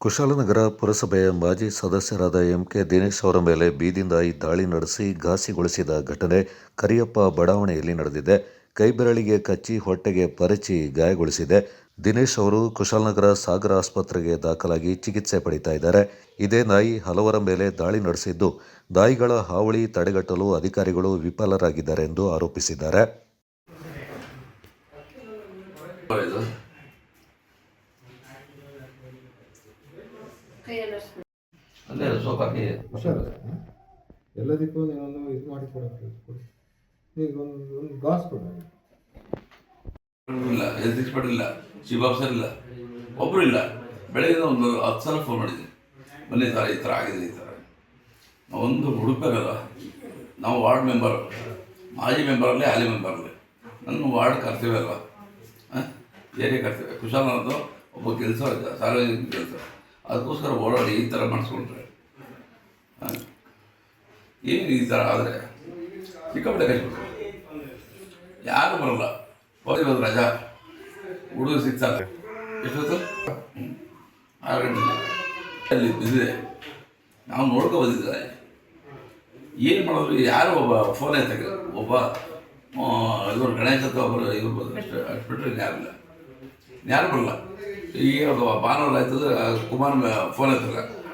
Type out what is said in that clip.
ಕುಶಾಲನಗರ ಪುರಸಭೆಯ ಮಾಜಿ ಸದಸ್ಯರಾದ ಎಂ ಕೆ ದಿನೇಶ್ ಅವರ ಮೇಲೆ ಬೀದಿನಾಯಿ ದಾಳಿ ನಡೆಸಿ ಘಾಸಿಗೊಳಿಸಿದ ಘಟನೆ ಕರಿಯಪ್ಪ ಬಡಾವಣೆಯಲ್ಲಿ ನಡೆದಿದೆ. ಕೈಬೆರಳಿಗೆ ಕಚ್ಚಿ ಹೊಟ್ಟೆಗೆ ಪರಚಿ ಗಾಯಗೊಳಿಸಿದೆ. ದಿನೇಶ್ ಅವರು ಕುಶಾಲನಗರ ಸಾಗರ ಆಸ್ಪತ್ರೆಗೆ ದಾಖಲಾಗಿ ಚಿಕಿತ್ಸೆ ಪಡೀತಾ ಇದ್ದಾರೆ. ಇದೇ ನಾಯಿ ಹಲವರ ಮೇಲೆ ದಾಳಿ ನಡೆಸಿದ್ದು, ನಾಯಿಗಳ ಹಾವಳಿ ತಡೆಗಟ್ಟಲು ಅಧಿಕಾರಿಗಳು ವಿಫಲರಾಗಿದ್ದಾರೆ ಎಂದು ಆರೋಪಿಸಿದ್ದಾರೆ. ಅಲ್ಲೇ ಸೋಫಾ ಹಾಕಿ ಹುಷಾರ ಎಲ್ಲದಕ್ಕೂ ನೀವೊಂದು ಇದು ಮಾಡಿ ಕೊಡೋಕೆ ಕೊಡಿ. ಈಗ ಒಂದು ಒಂದು ಗಾಸ್ ಕೊಡಿ ಇಲ್ಲ ಹೆಲ್ತ್ ಎಕ್ಸ್ಪರ್ಟ್ ಇಲ್ಲ ಶಿವಾಬ್ ಆಫೀಸರ್ ಇಲ್ಲ ಒಬ್ಬರು ಇಲ್ಲ. ಬೆಳಗ್ಗೆ ಒಂದು ಹತ್ತು ಸಲ ಫೋನ್ ಮಾಡಿದ್ದೀನಿ ಬನ್ನಿ ಥರ ಈ ಥರ ಆಗಿದೆ ಈ ಥರ. ಒಂದು ಹುಡುಕಲ್ಲ ನಾವು ವಾರ್ಡ್ ಮೆಂಬರ್ ಮಾಜಿ ಮೆಂಬರಲ್ಲಿ ಹಾಲಿ ಮೆಂಬರಲ್ಲಿ ನನ್ನ ವಾರ್ಡ್ ಕರ್ತವ್ಯ ಅಲ್ವಾ? ಏರಿಯಾ ಕರ್ತವ್ಯ. ಕುಶಾಲನದ್ದು ಒಬ್ಬ ಕೆಲಸ ಸಾರ್ವಜನಿಕ ಕೆಲಸ. ಅದಕ್ಕೋಸ್ಕರ ಓಡಾಡಿ ಈ ಥರ ಮಾಡಿಸ್ಕೊಂಡ್ರೆ. ಏನು ಈ ಥರ ಆದರೆ? ಸಿಕ್ಕಾಪಟ್ಟೆ ಕಷ್ಟ ಯಾರು ಬರಲ್ಲ. ಇವತ್ತು ರಜಾ. ಹುಡುಗ ಸಿಗ್ತಾರೆ ಎಷ್ಟೊತ್ತು. ಆರು ಗಂಟೆ. ಅಲ್ಲಿ ಬಿದ್ದಿದೆ. ನಾವು ನೋಡ್ಕೊ ಬಂದಿದ್ದಾರೆ. ಏನು ಮಾಡೋದು? ಯಾರು ಒಬ್ಬ ಫೋನ್ ಎತ್ತಾಗ ಒಬ್ಬ ಇವರು ಗಣೇಶ ಅಥವಾ ಒಬ್ಬರು ಇವ್ರು ಬಂದರು. ಅಷ್ಟು. ಅಷ್ಟು ಬಿಟ್ಟರೆ ಯಾರಿಲ್ಲ ಯಾರು ಬರಲ್ಲ. ಈಗ ಒಬ್ಬ ಭಾನುವಾರ ಆಯ್ತಂದ್ರೆ ಕುಮಾರ್ ಫೋನ್ ಎತ್ತಲ್ಲ